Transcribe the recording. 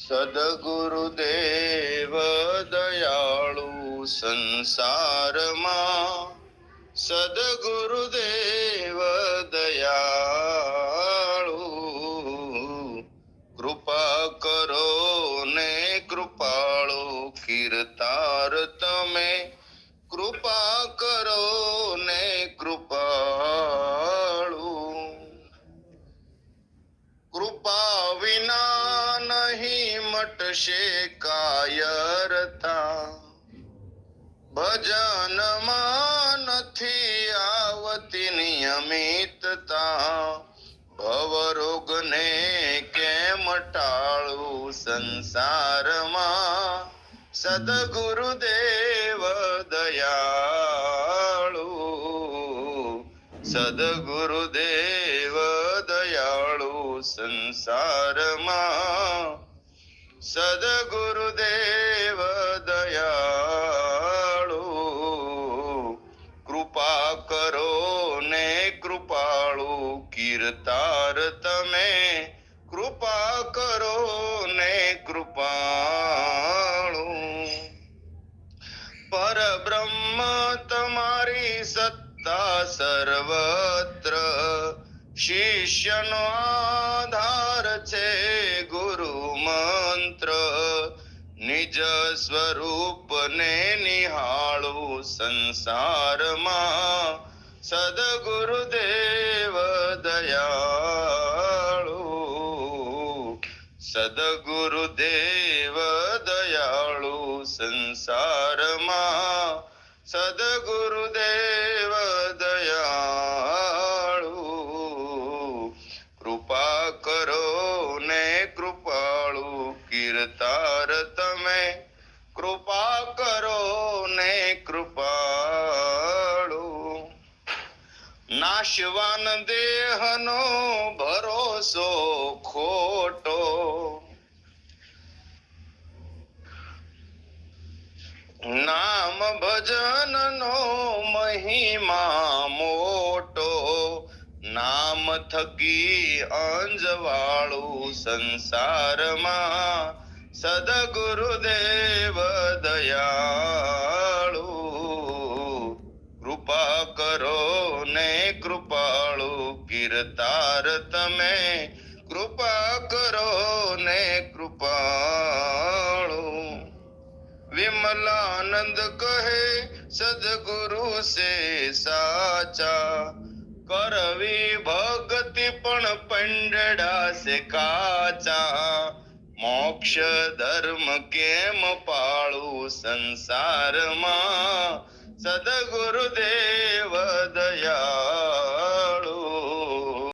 સદગુરુદેવ દયાળુ સંસારમાં સદગુરુદેવ દયાળુ કૃપા કરો ને કૃપાળુ કીર્તાર તમે કૃપા કરો ને કૃપાળુ કૃપા વિના નહીં મટશે કાયરતા ભજનમાં નથી આવતી નિયમિતતા. ભવરોગને કેમ ટાળું સંસારમાં? સદગુરુદેવ દયાળુ. સદગુરુદેવ દયાળુ સંસારમાં. सदगुरुदेव दयालु। कृपा करो ने कृपाळु कीर्तार तमे कृपा करो ने कृपाळु परब्रह्म तमारी सत्ता सर्वत्र। शिष्यनो નિજ સ્વરૂપને નિહાળું સંસારમાં સદગુરુદેવ દયાળુ સદગુરુદેવ દયાળુ સંસારમાં સદગુરુદેવ દયાળુ કૃપા કરો ને કૃપાળુ કીર્તાર નાશવાન દેહનો ભરોસો ખોટો. નામ ભજનનો મહિમા મોટો. નામ થકી અંજવાળું સંસારમાં સદગુરુદેવ દયાળુ. કૃપા કરો ને કીર્તાર તમે કૃપા કરો ને કૃપાળુ વિમલાનંદ કહે સદગુરુ સે સાચા કરવી ભક્તિ પણ પંડડા સે કાચા મોક્ષ ધર્મ કેમ પાળું સંસારમાં સદગુરુ